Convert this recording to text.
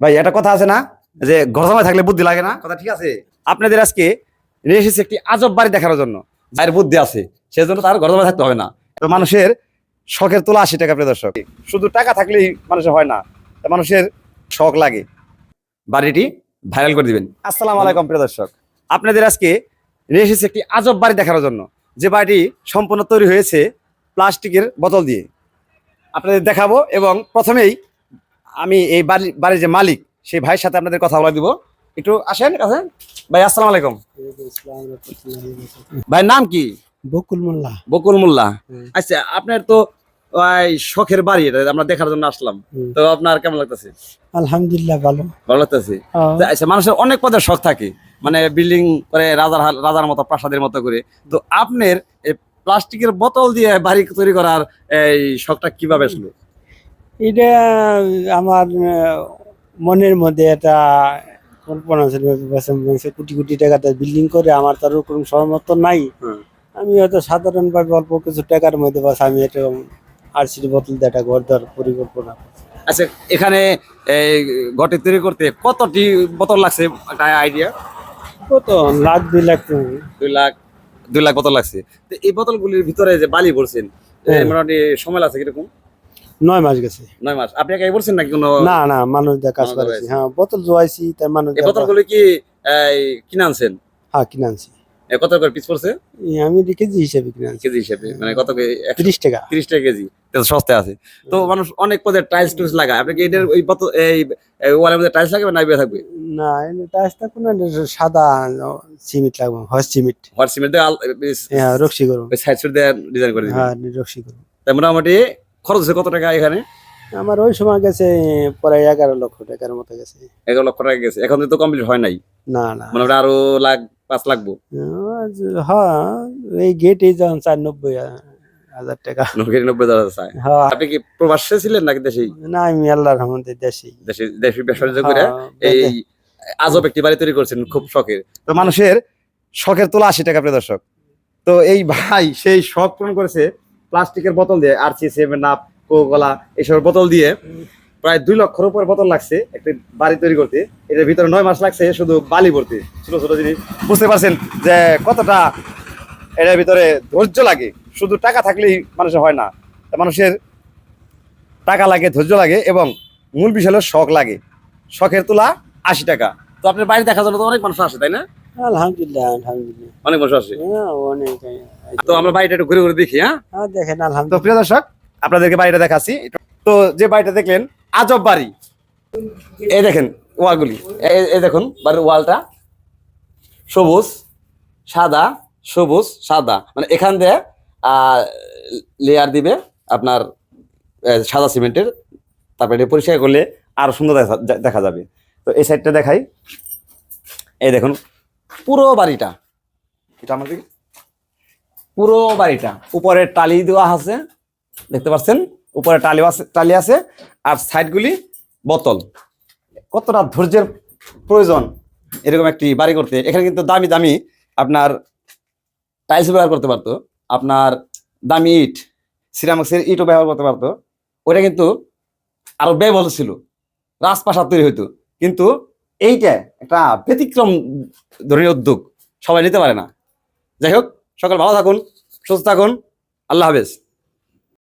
ভাই, একটা কথা আছে না? যে গরমে থাকলে বুদ্ধি লাগে না? কথা ঠিক আছে? আপনাদের আজকে এসেছি একটি আজব বাড়ি দেখানোর জন্য। যার বুদ্ধি আছে। সেজন্য তার গরমে থাকতে হবে না। তো মানুষের শখের তোলা আশি টাকা, প্রিয় দর্শক। শুধু টাকা থাকলেই মানুষের হয় না মানুষের শখ লাগে। বাড়িটি ভাইরাল করে দিবেন। আসসালাম আলাইকুম, প্রিয় দর্শক। আপনাদের আজকে এসেছি একটি আজব বাড়ি দেখানোর জন্য। যে বাড়িটি সম্পূর্ণ তৈরি হয়েছে প্লাস্টিকের বোতল দিয়ে। আপনাদের দেখাবো এবং প্রথমেই আমি এই বাড়ি বাড়ির যে মালিক সেই ভাইয়ের সাথে আপনাদের কথা বলে দিব। একটু আসেন কাছে। ভাই আসসালাম আলাইকুম। ভাইয়ের নাম কি? বকুল মোল্লা। বকুল মোল্লা। আচ্ছা আপনার তো শখের বাড়ি এটা আমরা দেখার জন্য আসলাম। তো আপনার কেমন লাগতেছে? আলহামদুলিল্লাহ ভালো। ভালো লাগতেছে? আচ্ছা মানুষের অনেক পদের শখ থাকে। মানে বিল্ডিং করে রাজার রাজার মতো প্রাসাদের মতো করে। তো আপনার এই প্লাস্টিকের বোতল দিয়ে বাড়ি তৈরি করার এই শখটা কীভাবে আসলো? এটা আমার মনের মধ্যে একটা কল্পনা ছিল কোটি কোটি টাকাতে বিল্ডিং করে আমার তার ওরকম সমর্থ নাই। আমি হয়তো সাধারণভাবে অল্প কিছু টাকার মধ্যে বাস আমি এটা আরসির বোতল দিয়ে একটা ঘর দেওয়ার পরিকল্পনা আচ্ছা এখানে এই ঘটি তৈরি করতে কতটি বোতল লাগছে একটা আইডিয়া কত লাখ দুই লাখ দুই লাখ দুই লাখ বোতল লাগছে। তো এই বোতলগুলির ভিতরে যে বালি বলছেন হ্যাঁ। মোটামুটি সময় আছে কীরকম? নয় মাস গেছে। নয় মাস। আপনি একাই বলছেন নাকি কোনো না না মানুষ দিয়ে কাজ করেছি হ্যাঁ বোতল জোয়াইছি তার মানুষ এই বোতলগুলি কি এই, কিনে আনছেন? হ্যাঁ কিনে আনছি। এ, কত করে পিস পড়ছে? আমি কেজি হিসেবে কিনে আনছি। কেজি হিসেবে মানে কত তিরিশ টাকা। তিরিশ টাকা কেজি। সস্তায় আছে। তো মানুষ অনেক পদের টাইলস টুইলস লাগায়। আপনি কি এটার ওই বোতল এই ওয়ালের মধ্যে টাইলস লাগাবে না থাকবে? না এটা আসতে কোনো সাদা সিমেন্ট লাগবে হস সিমেন্ট হোয়াইট সিমেন্ট দিয়ে হ্যাঁ রক্সি করব সাইড সাইড দিয়ে ডিজাইন করে দিবেন। হ্যাঁ রক্সি করব তাই মোটামুটি খরচ হচ্ছে কত টাকা এখানে? আমার ওই সময় গেছে প্রায় এগারো লক্ষ টাকার মতো গেছে। এগারো লক্ষ টাকা গেছে। এখন তো কমপ্লিট হয় নাই? না না। মোটামুটি আরও লাখ পাঁচ লাগবো? হ্যাঁ এই গেটে যখন চার নব্বই হাজার টাকা। নব্বই নব্বই হাজার চায়। হ্যাঁ। আপনি কি প্রবাসে ছিলেন নাকি দেশেই না আমি আল্লাহর রহমতে দেশি। দেশে দেশি ব্যবসা করে হ্যাঁ, এই আজব একটি বাড়ি তৈরি করছেন খুব শখের। তো মানুষের শখের তোলা আশি টাকা প্রিয় দর্শক। তো এই ভাই সেই শখ পূরণ করেছে প্লাস্টিকের বোতল দিয়ে R C seven up coca cola এইসব বোতল দিয়ে প্রায় দুই লক্ষর উপর বোতল লাগছে একটি বাড়ি তৈরি করতে। এটার ভিতরে নয় মাস লাগছে শুধু বালি ভর্তি, ছোট ছোট জিনিস। বুঝতে পারছেন যে কতটা এটার ভিতরে ধৈর্য লাগে। শুধু টাকা থাকলেই মানুষের হয় না মানুষের টাকা লাগে, ধৈর্য লাগে এবং মূল বিষয় হলো শখ লাগে। শখের তোলা আশি টাকা। তো আপনার বাড়ি দেখা যাবে তো অনেক মানুষ আসে, তাই না? আলহামদুলিল্লাহ আলহামদুলিল্লাহ। অনেক হ্যাঁ অনেক তো আমরা বাড়িটা একটু ঘুরে ঘুরে দেখি হ্যাঁ? হ্যাঁ দেখেন তো প্রিয় দর্শক আপনাদেরকে বাড়িটা দেখাচ্ছি। তো যে বাড়িটা দেখলেন আজব বাড়ি। এই দেখেন ওয়ালগুলি। এই- এই দেখুন বাড়ির ওয়ালটা। সবুজ সাদা সবুজ সাদা। মানে এখান দিয়ে লেয়ার দিবে আপনার সাদা সিমেন্টের। তারপরে এটা পরিষ্কার করলে আরও সুন্দর দেখা- দেখা যাবে। তো এই সাইডটা দেখাই। এই দেখুন পুরো বাড়িটা। এটা আমার পুরো বাড়িটা। উপরে টালি দেওয়া আছে। দেখতে পাচ্ছেন? উপরে টালি আছে টালি আছে। আর সাইডগুলি বোতল। কতটা ধৈর্যের প্রয়োজন এরকম একটি বাড়ি করতে। এখানে কিন্তু দামি দামি আপনার টাইলস ব্যবহার করতে পারতো। আপনার দামি ইট সিরামিক্সের ইটও ব্যবহার করতে পারতো। ওইটা কিন্তু আরও ব্যয়বহুল ছিল। রাজপ্রাসাদ তৈরি হইতো। কিন্তু এইটা একটা ব্যতিক্রম ধরনের উদ্যোগ। সবাই নিতে পারে না। যাই হোক, সকাল ভালো থাকুন, সুস্থ থাকুন। আল্লাহ হাফেজ।